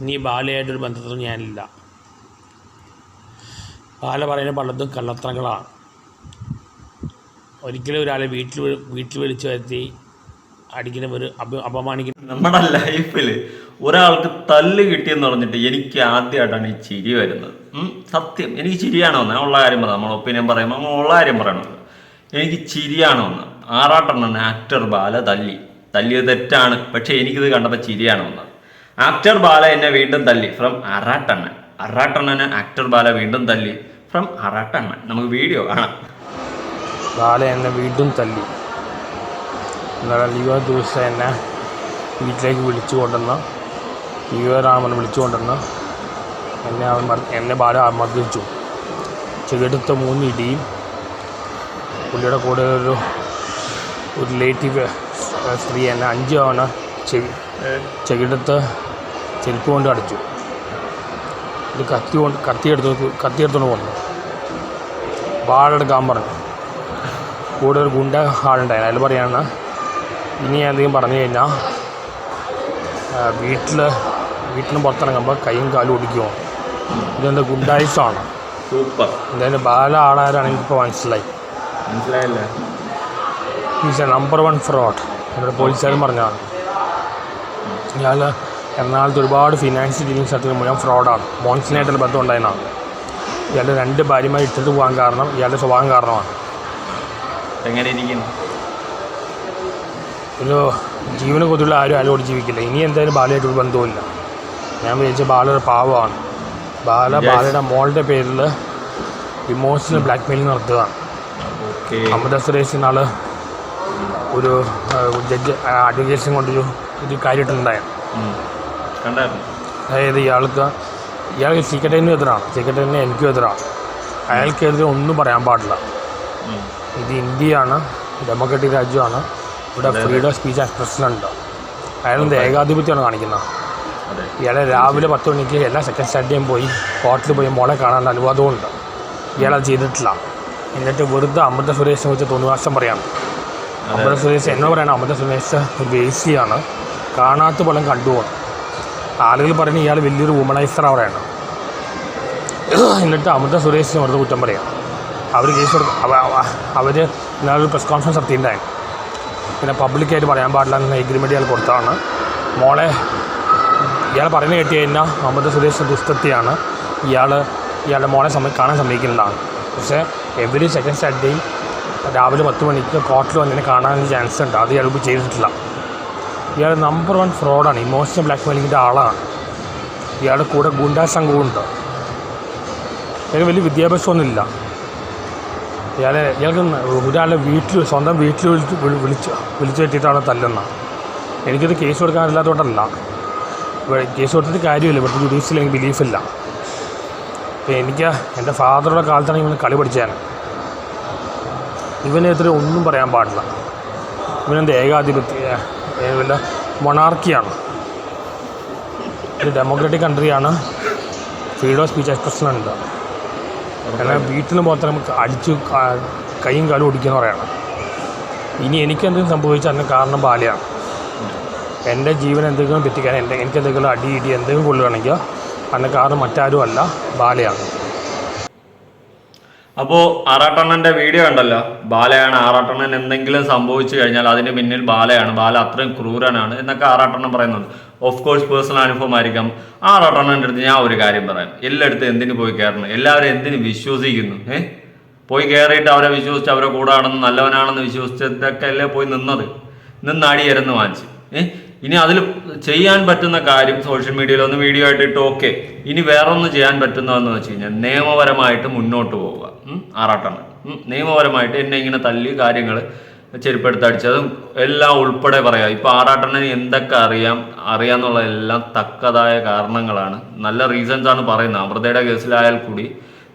ഇനി ബാലയായിട്ടൊരു ബന്ധത്തിലും ഞാനില്ല. ബാല പറയുന്ന പലതും കള്ളത്തരങ്ങളാണ്. ഒരിക്കലും ഒരാളെ വീട്ടിൽ വീട്ടിൽ വിളിച്ചു വരുത്തി അടിക്കുന്ന ഒരു അപമാനിക്കുന്ന നമ്മുടെ ലൈഫിൽ ഒരാൾക്ക് തല്ല് കിട്ടിയെന്ന് പറഞ്ഞിട്ട് എനിക്ക് ആദ്യമായിട്ടാണ് ഈ ചിരി വരുന്നത്. സത്യം. എനിക്ക് ചിരിയാണോ എന്ന് ഉള്ള കാര്യം പറയാം നമ്മൾ ഒപ്പീനിയൻ പറയുമ്പോൾ നമ്മൾ ഉള്ള കാര്യം പറയണത് എനിക്ക് ചിരിയാണോ എന്ന് ആറാട്ടെണ്ണൻ ആക്ടർ ബാല തല്ലി. തല്ലിയത് തെറ്റാണ്. പക്ഷെ എനിക്കിത് കണ്ടപ്പോൾ ചിരിയാണോ വന്നത്. ആക്ടർ ബാല എന്നെ വീണ്ടും തല്ലി. ഫ്രം അറാട്ടണ്ണൻ അറാട്ടണ്ണനെ ആക്ടർ ബാല വീണ്ടും തല്ലി. ഫ്രം അറാട്ടണ്ണൻ നമുക്ക് വീഡിയോ കാണാം. ബാല എന്നെ വീണ്ടും തല്ലി. എന്നാൽ യുവ ദിവസം എന്നെ വീട്ടിലേക്ക് വിളിച്ചു കൊണ്ടുവന്ന് യുവരാമൻ വിളിച്ചു കൊണ്ടുവന്ന് എന്നെ അവൻ എന്നെ ബാല മർദ്ദിച്ചു. ചെടുത്ത മൂന്ന് ഇടിയും പുള്ളിയുടെ കൂടെ ഒരു ഒരു റിലേറ്റീവ് സ്ത്രീ എന്നെ അഞ്ച് തവണ ചെവി ചെകിടത്ത് ചെരുപ്പ് കൊണ്ട് അടിച്ചു. ഇത് കത്തി കൊണ്ട് കത്തി എടുത്തു കത്തി എടുത്തുകൊണ്ട് പോകുന്നു വാളെടുക്കാൻ പറഞ്ഞു. കൂടെ ഒരു ഗുണ്ട ആളുണ്ടായിരുന്നു അയാൾ പറയാണ് ഇനി എന്തെങ്കിലും പറഞ്ഞു കഴിഞ്ഞാൽ വീട്ടിൽ വീട്ടിന് പുറത്തിറങ്ങുമ്പോൾ കൈയും കാലും ഒടിക്കുമോ ഇതെന്താ ഗുണ്ടായുസമാണ് സൂപ്പർ എന്തായാലും ബാല ആളാരാണ് എനിക്കിപ്പോൾ മനസ്സിലായി. മനസ്സിലായല്ലേ? Is a number one fraud നമ്മുടെ പോലീസുകാരും പറഞ്ഞതാണ്. ഇയാൾ എറണാകുളത്ത് ഒരുപാട് ഫിനാൻഷ്യൽ ഡീലിംഗ് നടത്തിയ മുഴുവൻ ഫ്രോഡാണ് മോൺസിനായിട്ടുള്ള ബന്ധം ഉണ്ടായിരുന്നതാണ് ഇയാളുടെ രണ്ട് ഭാര്യമാർ ഇട്ടിട്ട് പോകാൻ കാരണം ഇയാളുടെ സ്വഭാവം കാരണമാണ്. എങ്ങനെ ഇരിക്കുന്നു ഒരു ജീവന കൊതുള്ള ആരും ആരോട് ജീവിക്കില്ല. ഇനി എന്തായാലും ബാലയായിട്ട് ഒരു ബന്ധവുമില്ല. ഞാൻ വിചാരിച്ച ബാലയുടെ പാവമാണ്. ബാല. ബാലയുടെ മോളുടെ പേരിൽ ഇമോഷണൽ ബ്ലാക്ക് മെയിലിംഗ് നടത്തുകയാണ്. അമൃത സുരേഷ് നാൾ ഒരു ജഡ്ജ് അഡ്വക്കേഷൻ കൊണ്ടൊരു ഒരു കാര്യമായിട്ടുണ്ടായിരുന്നു കണ്ടായിരുന്നു. അതായത് ഇയാൾക്ക് ഇയാൾക്ക് സീക്രട്ടറിനും എതിരാണ് സെക്രട്ടറിന് എനിക്കും എതിരാണ് അയാൾക്കെതിരെ ഒന്നും പറയാൻ പാടില്ല. ഇത് ഇന്ത്യയാണ് ഡെമോക്രാറ്റിക് രാജ്യമാണ്. ഇവിടെ ഫ്രീഡം സ്പീച്ച് എക്സ്പ്രഷൻ ഉണ്ട്. അയാളെന്ത് ഏകാധിപത്യമാണ് കാണിക്കുന്നത് ഇയാളെ രാവിലെ പത്ത് മണിക്ക് എല്ലാ സെക്കൻഡ് സ്റ്റാൻഡിയും പോയി കോർട്ടിൽ പോയി മോളെ കാണാനുള്ള അനുവാദമുണ്ട് ഇയാളത് ചെയ്തിട്ടില്ല. എന്നിട്ട് വെറുതെ അമൃത സുരേഷിനെ കുറിച്ച് തോന്നുവാസം പറയാണ്. അമൃത സുരേഷ് എന്നോ പറയണം അമൃത സുരേഷ് ഒരു വേശിയാണ് കാണാത്ത പോലും കണ്ടുപോകണം ആളുകൾ പറയുന്നത് ഇയാൾ വലിയൊരു വുമണൈസർ അവിടെയാണ് എന്നിട്ട് അമൃത സുരേഷ് വെറുതെ കുറ്റം പറയാം. അവർ കേസ് അവർ ഇന്നാളൊരു പ്രസ് കോൺഫറൻസ് നടത്തിയിട്ടുണ്ടായിരുന്നു. പിന്നെ പബ്ലിക്കായിട്ട് പറയാൻ പാടില്ല എന്ന എഗ്രിമെന്റ് ഇയാൾ കൊടുത്തതാണ്. മോളെ ഇയാൾ പറയുന്നത് കേട്ടി കഴിഞ്ഞാൽ അമൃത സുരേഷ് ദുസ്തത്തിയാണ് ഇയാൾ ഇയാളുടെ മോളെ സമയം കാണാൻ സമ്മതിക്കുന്നതാണ്. പക്ഷേ എവറി സെക്കൻഡ് സാറ്റർഡേയും രാവിലെ പത്ത് മണിക്ക് കോർട്ടിൽ വന്നതിനെ കാണാൻ ചാൻസ് ഉണ്ട്. അത് ഇയാൾ ചെയ്തിട്ടില്ല. ഇയാൾ നമ്പർ വൺ ഫ്രോഡാണ് ഇമോഷണൽ ബ്ലാക്ക് മെയിലിങ്ങിന്റെ ആളാണ്. ഇയാളുടെ കൂടെ ഗുണ്ടാ സംഘവുമുണ്ട് ഇയാൾക്ക് വലിയ വിദ്യാഭ്യാസമൊന്നുമില്ല. ഇയാളെ ഇയാൾക്ക് ഒരാളുടെ വീട്ടിൽ സ്വന്തം വീട്ടിൽ വിളിച്ച് വിളി- വിളിച്ച് വിളിച്ചു കെട്ടിയിട്ടാണ് തല്ലുന്നത്. എനിക്കിത് കേസ് കൊടുക്കാനില്ലാത്തതുകൊണ്ടല്ല. കേസ് കൊടുത്തിട്ട് കാര്യമില്ല. ഇവിടുത്തെ ജുഡീഷ്യൽ എനിക്ക് ബിലീഫില്ല അപ്പം എനിക്ക് എന്റെ ഫാദറുടെ കാലത്താണ് ഇവന് കളി പഠിച്ചാണ് ഇവനെതിരെ ഒന്നും പറയാൻ പാടില്ല. ഇവനെന്ത് ഏകാധിപത്യ വല്ല മൊണാർക്കിയാണ് ഒരു ഡെമോക്രാറ്റിക് കൺട്രിയാണ് ഫ്രീഡം ഓഫ് സ്പീച്ച് എക്സ്പ്രഷൻ ഉണ്ട്. അങ്ങനെ വീട്ടിൽ പുറത്ത് നമുക്ക് അടിച്ച് കൈയും കാലും ഒടിക്കുന്ന പറയണം. ഇനി എനിക്ക് എന്തെങ്കിലും സംഭവിച്ചാൽ അതിന് കാരണം ബാലയാണ്. എന്റെ ജീവൻ എന്തെങ്കിലും തെറ്റിക്കാൻ എന്റെ എനിക്ക് എന്തെങ്കിലും അടി ഇടി എന്തെങ്കിലും കൊള്ളുകയാണെങ്കിൽ അതിന് കാരണം മറ്റാരും അല്ല ബാലയാണ്. അപ്പോ ആറാട്ടണ്ണന്റെ വീഡിയോ ഉണ്ടല്ലോ ബാലയാണ് ആറാട്ടണ്ണൻ എന്തെങ്കിലും സംഭവിച്ചു കഴിഞ്ഞാൽ അതിന് പിന്നിൽ ബാലയാണ്. ബാല അത്രയും ക്രൂരനാണ് എന്നൊക്കെ ആറാട്ടണ്ണൻ പറയുന്നുണ്ട്. ഓഫ് കോഴ്സ് പേഴ്സണൽ അനുഭവമായിരിക്കാം. ആറാട്ടണ്ണന്റെ അടുത്ത് ഞാൻ ഒരു കാര്യം പറയാം. എല്ലായിടത്തും എന്തിനു പോയി കയറണം? എല്ലാവരും എന്തിനു വിശ്വസിക്കുന്നു? ഏഹ് പോയി കയറിയിട്ട് അവരെ വിശ്വസിച്ച് അവരെ കൂടാണെന്ന് നല്ലവനാണെന്ന് വിശ്വസിച്ചതൊക്കെ അല്ലേ പോയി നിന്നത്? നിന്ന് അടിയരന്ന് വാങ്ങിച്ച്. ഏഹ് ഇനി അതിൽ ചെയ്യാൻ പറ്റുന്ന കാര്യം സോഷ്യൽ മീഡിയയിൽ ഒന്ന് വീഡിയോ ആയിട്ട് ഇട്ട് ഓക്കെ ഇനി വേറൊന്ന് ചെയ്യാൻ പറ്റുന്നതെന്ന് വെച്ച് കഴിഞ്ഞാൽ നിയമപരമായിട്ട് മുന്നോട്ട് പോവുക. ഉം, ആറാട്ടെണ്ണം നിയമപരമായിട്ട് എന്നെ ഇങ്ങനെ തല്ലി കാര്യങ്ങൾ ചെരുപ്പെടുത്ത് എല്ലാം ഉൾപ്പെടെ പറയാം. ഇപ്പൊ ആറാട്ടണ്ണന് എന്തൊക്കെ അറിയാം അറിയാന്നുള്ളതെല്ലാം തക്കതായ കാരണങ്ങളാണ്. നല്ല റീസൺസ് ആണ് പറയുന്നത്. അമൃതയുടെ കേസിലായാൽ കൂടി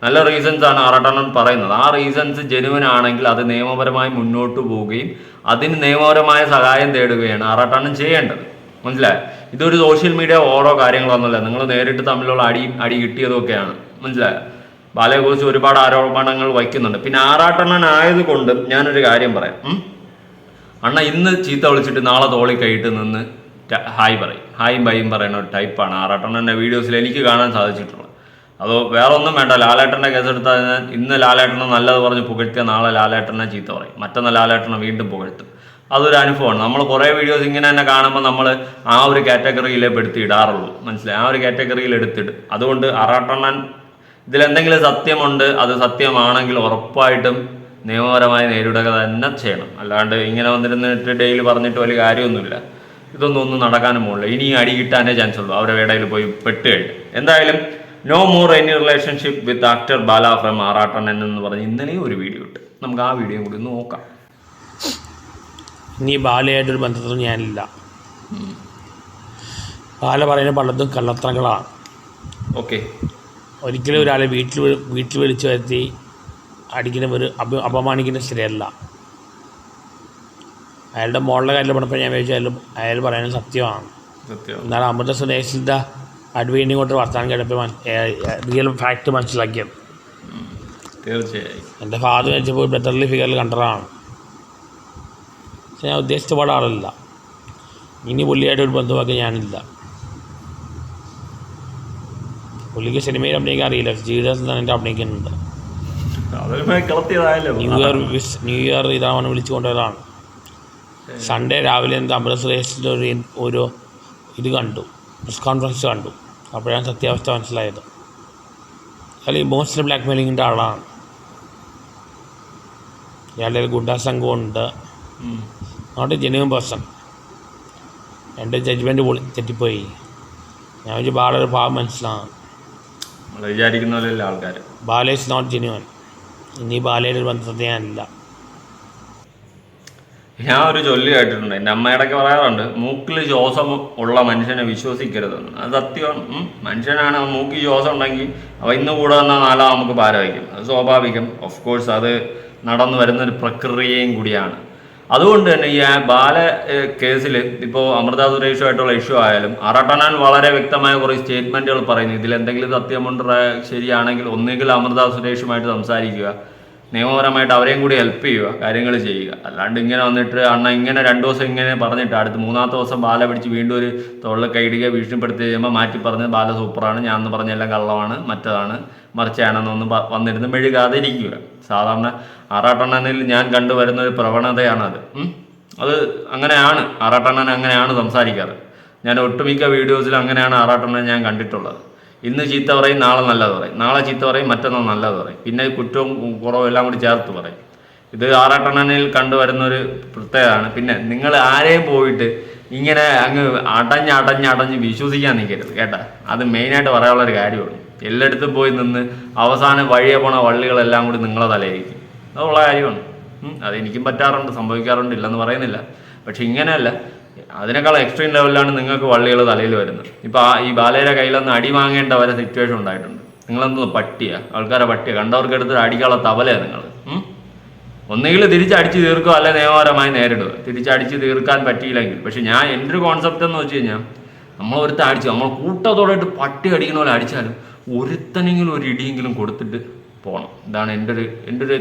നല്ല റീസൺസ് ആണ് ആറാട്ടണ്ണൻ പറയുന്നത്. ആ റീസൺസ് ജെനുവൻ ആണെങ്കിൽ അത് നിയമപരമായി മുന്നോട്ട് പോവുകയും അതിന് നിയമപരമായ സഹായം തേടുകയാണ് ആറാട്ടണ്ണൻ ചെയ്യേണ്ടത്. മനസ്സിലായി? ഇതൊരു സോഷ്യൽ മീഡിയ ഓരോ കാര്യങ്ങളൊന്നുമല്ല. നിങ്ങൾ നേരിട്ട് തമ്മിലുള്ള അടി അടി കിട്ടിയതൊക്കെയാണ് മനസ്സിലായോ? ബാലയെക്കുറിച്ച് ഒരുപാട് ആരോപണങ്ങൾ വയ്ക്കുന്നുണ്ട്. പിന്നെ ആറാട്ടണ്ണൻ ആയതുകൊണ്ട് ഞാനൊരു കാര്യം പറയാം? അണ്ണ ഇന്ന് ചീത്ത വിളിച്ചിട്ട് നാളെ തോളി കൈയിട്ട് നിന്ന് ഹായ് പറയും. ഹായും ബൈയും പറയുന്ന ഒരു ടൈപ്പാണ് ആറാട്ടണ്ണന്റെ വീഡിയോസിൽ എനിക്ക് കാണാൻ സാധിച്ചിട്ടുള്ളത്. അതോ വേറെ ഒന്നും വേണ്ട ലാലേട്ടന്റെ കേസെടുത്താൽ ഇന്ന് ലാലേട്ടനെ നല്ലത് പറഞ്ഞ് പുകഴ്ത്തിയ നാളെ ലാലേട്ടനെ ചീത്ത പറയും. മറ്റൊന്ന് ലാലേട്ടനെ വീണ്ടും പുകഴ്ത്തും. അതൊരു അനുഭവമാണ്. നമ്മൾ കുറേ വീഡിയോസ് ഇങ്ങനെ തന്നെ കാണുമ്പോൾ നമ്മൾ ആ ഒരു കാറ്റഗറിയിലേ പെടുത്തി ഇടാറുള്ളൂ മനസ്സിലായി? ആ ഒരു കാറ്റഗറിയിൽ എടുത്തിടും. അതുകൊണ്ട് ആറാട്ടണ്ണൻ ഇതിലെന്തെങ്കിലും സത്യമുണ്ട് അത് സത്യമാണെങ്കിൽ ഉറപ്പായിട്ടും നിയമപരമായി നേരിടുക തന്നെ ചെയ്യണം. അല്ലാണ്ട് ഇങ്ങനെ വന്നിരുന്നിട്ട് ഡെയിലി പറഞ്ഞിട്ട് വലിയ കാര്യമൊന്നുമില്ല. ഇതൊന്നും ഒന്നും നടക്കാനും പോകില്ല ഇനി അടി കിട്ടാനേ ചാൻസ് ഉള്ളൂ. അവരുടെ ഇടയിൽ പോയി പെട്ട് കഴിഞ്ഞു. എന്തായാലും no more any relationship with actor Bala from ആറാട്ടണ്ണൻ എന്ന് പറഞ്ഞ് ഇന്നലെയും ഒരു വീഡിയോ ഇട്ട്. നമുക്ക് ആ വീഡിയോ കൂടി ഒന്ന് നോക്കാം. ഇനി ബാലയായിട്ടൊരു ബന്ധത്തിലും ഞാനില്ല. ബാല പറയുന്ന പലതും കള്ളത്തരങ്ങളാണ്. ഓക്കെ ഒരിക്കലും ഒരാളെ വീട്ടിൽ വീട്ടിൽ വിളിച്ചു വരുത്തി അടിക്കുന്ന ഒരു അപ അപമാനിക്കുന്ന ശരിയല്ല അയാളുടെ മോളുടെ കാര്യം പറഞ്ഞപ്പോൾ ഞാൻ വിചാരിച്ചു അയാൾ പറയുന്നത് സത്യമാണ്. സത്യം. എന്നാൽ അമൃത സുരേഷിന്റെ അഡ്വീനിങ് കൊണ്ട് വർത്താനം കേട്ടപ്പോൾ റിയൽ ഫാക്റ്റ് മനസ്സിലാക്കിയത്. തീർച്ചയായും. എന്റെ ഫാദർ വെച്ചപ്പോൾ ബ്രദർലി ഫിഗറിൽ കണ്ടതാണ്. പക്ഷെ ഞാൻ ഉദ്ദേശിച്ച പാടാറില്ല ഇനി പുള്ളിയായിട്ട് ഒരു ബന്ധമാക്കി ഞാനില്ല. പുള്ളിക്ക് സിനിമയിൽ അഭിനയിക്കാൻ അറിയില്ല. ജീവിതത്തിൽ തന്നെ എന്റെ കളത്തിയതായല്ലോ new year wish new year ഇതാവണം വിളിച്ചു കൊണ്ടുവരാണ് സൺഡേ രാവിലെ എന്താ അമൃത സുരേഷിന്റെ ഒരു ഒരു ഇത് കണ്ടു. പ്രസ് കോൺഫറൻസ് കണ്ടു. അപ്പോഴാണ് സത്യാവസ്ഥ മനസ്സിലായത്. അയാൾ ഇമോഷണൽ ബ്ലാക്ക് മെയിലിങ്ങിന്റെ ആളാണ്. ഇയാളുടെ ഒരു ഗുണ്ടാ സംഘമുണ്ട് നോട്ട് എ ജെന്യൂൻ പേഴ്സൺ എന്റെ ജഡ്ജ്മെന്റ് പൊളി തെറ്റിപ്പോയി. ഞാൻ ഒരു ബാലൊരു പാവം മനസ്സിലാണ് നമ്മൾ വിചാരിക്കുന്ന പോലെയല്ല ആൾക്കാർ ബാല ഇസ് നോട്ട് ജെന്യൂൻ ഇനി ബാലയുടെ ഒരു ബന്ധത്തെ ഞാനില്ല ഞാൻ ഒരു ചൊല്ലി കേട്ടിട്ടുണ്ട്. എന്റെ അമ്മയുടെയൊക്കെ പറയാറുണ്ട് മൂക്കിൽ ശ്വാസം ഉള്ള മനുഷ്യനെ വിശ്വസിക്കരുതെന്ന്. അത് സത്യമാണ്. മനുഷ്യനാണ് മൂക്കിൽ ശ്വാസം ഉണ്ടെങ്കിൽ അവ ഇന്ന് കൂടെ വന്നാൽ നാലാം നമുക്ക് ഭാരവഹിക്കും അത് സ്വാഭാവികം. ഓഫ് കോഴ്സ് അത് നടന്നു വരുന്ന ഒരു പ്രക്രിയയും കൂടിയാണ്. അതുകൊണ്ട് തന്നെ ഈ ബാല കേസിൽ ഇപ്പോൾ അമൃത സുരേഷുമായിട്ടുള്ള ഇഷ്യൂ ആയാലും അറട്ടനാൻ വളരെ വ്യക്തമായ കുറേ സ്റ്റേറ്റ്മെന്റുകൾ പറയുന്നു. ഇതിൽ എന്തെങ്കിലും സത്യമുണ്ട് ശരിയാണെങ്കിൽ ഒന്നുകിൽ അമൃത സുരേഷുമായിട്ട് സംസാരിക്കുക. നിയമപരമായിട്ട് അവരെയും കൂടി ഹെൽപ്പ് ചെയ്യുക കാര്യങ്ങൾ ചെയ്യുക. അല്ലാണ്ട് ഇങ്ങനെ വന്നിട്ട് അണ്ണ ഇങ്ങനെ രണ്ടു ദിവസം ഇങ്ങനെ പറഞ്ഞിട്ട് അടുത്ത് മൂന്നാമത്തെ ദിവസം ബാല പിടിച്ച് വീണ്ടും ഒരു തൊള്ള കൈടിക്കുക ഭീഷണിപ്പെടുത്തി കഴിയുമ്പോൾ മാറ്റി പറഞ്ഞ് ബാല സൂപ്പറാണ് ഞാൻ എന്ന് പറഞ്ഞെല്ലാം കള്ളമാണ് മറ്റതാണ്. മറിച്ചാണെന്നൊന്നും വന്നിരുന്ന് മെഴുകാതെ ഇരിക്കുക. സാധാരണ ആറാട്ടെണ്ണനിൽ ഞാൻ കണ്ടുവരുന്ന ഒരു പ്രവണതയാണത്. അത് അങ്ങനെയാണ് ആറാട്ടെണ്ണൻ അങ്ങനെയാണ് സംസാരിക്കാറ്. ഞാൻ ഒട്ടുമിക്ക വീഡിയോസിൽ അങ്ങനെയാണ് ആറാട്ടെണ്ണൻ ഞാൻ കണ്ടിട്ടുള്ളത്. ഇന്ന് ചീത്ത പറയും നാളെ നല്ലത് പറയും. നാളെ ചീത്ത പറയും മറ്റന്നാൾ നല്ലത് പറയും. പിന്നെ കുറ്റവും കുറവും എല്ലാം കൂടി ചേർത്ത് പറയും. ഇത് ആറാട്ടണ്ണനിൽ കണ്ടുവരുന്ന ഒരു പ്രത്യേകതയാണ്. പിന്നെ നിങ്ങൾ ആരെയും പോയിട്ട് ഇങ്ങനെ അങ്ങ് അടഞ്ഞ് അടഞ്ഞ് അടഞ്ഞ് വിശ്വസിക്കാൻ നിൽക്കരുത് കേട്ടാ? അത് മെയിനായിട്ട് പറയാനുള്ള ഒരു കാര്യമാണ്. എല്ലായിടത്തും പോയി നിന്ന് അവസാനം വഴിയെ പോണ വള്ളികളെല്ലാം കൂടി നിങ്ങളെ തലയിരിക്കും. അതുള്ള കാര്യമാണ്. അത് അതെനിക്കും പറ്റാറുണ്ട് സംഭവിക്കാറുണ്ട് ഇല്ലെന്ന് പറയുന്നില്ല. പക്ഷെ ഇങ്ങനെയല്ല. അതിനേക്കാൾ എക്സ്ട്രീം ലെവലിലാണ് നിങ്ങൾക്ക് വള്ളികൾ തലയിൽ വരുന്നത്. ഇപ്പോൾ ആ ഈ ബാലയുടെ കയ്യിലൊന്ന് അടി വാങ്ങേണ്ട വരെ സിറ്റുവേഷൻ ഉണ്ടായിട്ടുണ്ട്. നിങ്ങളെന്തോ പട്ടിയാ? ആൾക്കാരെ പട്ടിയ. കണ്ടവർക്ക് എടുത്ത് അടിക്കാനുള്ള തവലയാണ് നിങ്ങൾ ഒന്നുകിൽ തിരിച്ചടിച്ച് തീർക്കുക അല്ലെ നിയമപരമായി നേരിടുക. തിരിച്ചടിച്ച് തീർക്കാൻ പറ്റിയില്ലെങ്കിൽ. പക്ഷെ ഞാൻ എന്റെ ഒരു കോൺസെപ്റ്റ് എന്ന് വെച്ച് കഴിഞ്ഞാൽ നമ്മൾ ഒരുത്ത അടിച്ചു നമ്മൾ കൂട്ടത്തോടായിട്ട് പട്ടി അടിക്കുന്ന പോലെ അടിച്ചാലും ഒരുത്തനെങ്കിലും ഒരു ഇടിയെങ്കിലും കൊടുത്തിട്ട് പോകണം ഇതാണ് എന്റെ ഒരു എന്റെ ഒരു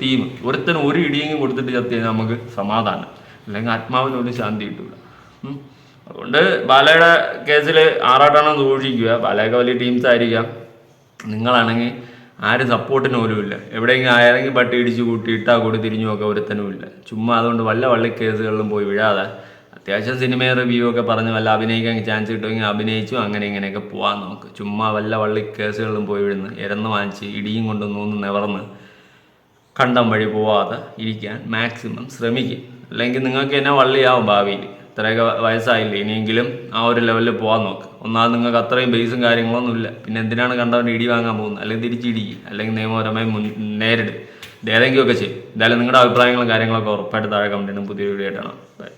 തീം ഒരുത്തന് ഒരു ഇടിയെങ്കിലും കൊടുത്തിട്ട് ചത്തി നമുക്ക് സമാധാനം. അല്ലെങ്കിൽ ആത്മാവിന് ഒരു ശാന്തി കിട്ടില്ല അതുകൊണ്ട് ബാലയുടെ കേസിൽ ആറാട്ടാണെന്ന് സൂക്ഷിക്കുക. ബാലയൊക്കെ വലിയ ടീംസ് ആയിരിക്കാം. നിങ്ങളാണെങ്കിൽ ആരും സപ്പോർട്ടിന് പോലും ഇല്ല. എവിടെയെങ്കിലും ആരെങ്കിലും പട്ടി ഇടിച്ച് കൂട്ടി ഇട്ടാ കൂടി തിരിഞ്ഞു നോക്കാൻ ഒരുത്തനും ഇല്ല. ചുമ്മാ അതുകൊണ്ട് വല്ല വള്ളി കേസുകളിലും പോയി വിഴാതെ അത്യാവശ്യം സിനിമ റിവ്യൂ ഒക്കെ പറഞ്ഞ് വല്ല അഭിനയിക്കാൻ ചാൻസ് കിട്ടുമെങ്കിൽ അഭിനയിച്ചു അങ്ങനെ ഇങ്ങനെയൊക്കെ പോകാൻ നോക്ക്. ചുമ്മാ വല്ല വള്ളി കേസുകളിലും പോയി വിഴുന്ന് ഇരന്ന് വാങ്ങിച്ച് ഇടിയും കൊണ്ടൊന്നും നിവർന്ന് കണ്ടം വഴി പോവാതെ ഇരിക്കാൻ മാക്സിമം ശ്രമിക്കും. അല്ലെങ്കിൽ നിങ്ങൾക്ക് തന്നെ വള്ളിയാവും ഭാവിയിൽ. ഇത്രയൊക്കെ വയസ്സായില്ലേ? ഇനിയെങ്കിലും ആ ഒരു ലെവലിൽ പോകാൻ നോക്ക്. ഒന്നാമത് നിങ്ങൾക്ക് അത്രയും ബേസും കാര്യങ്ങളൊന്നും ഇല്ല. പിന്നെ എന്തിനാണ് കണ്ടവന്റെ ഇടി വാങ്ങാൻ പോകുന്നത്? അല്ലെങ്കിൽ തിരിച്ചിടിക്കുക അല്ലെങ്കിൽ നിയമപരമായി മുൻ നേരിടുക ഇത് ഏതെങ്കിലുമൊക്കെ ചെയ്യും. എന്തായാലും നിങ്ങളുടെ അഭിപ്രായങ്ങളും കാര്യങ്ങളൊക്കെ ഉറപ്പായിട്ട് താഴെ കമന്റിനും പുതിയ വീഡിയോ ആയിട്ടാണ്. ബൈ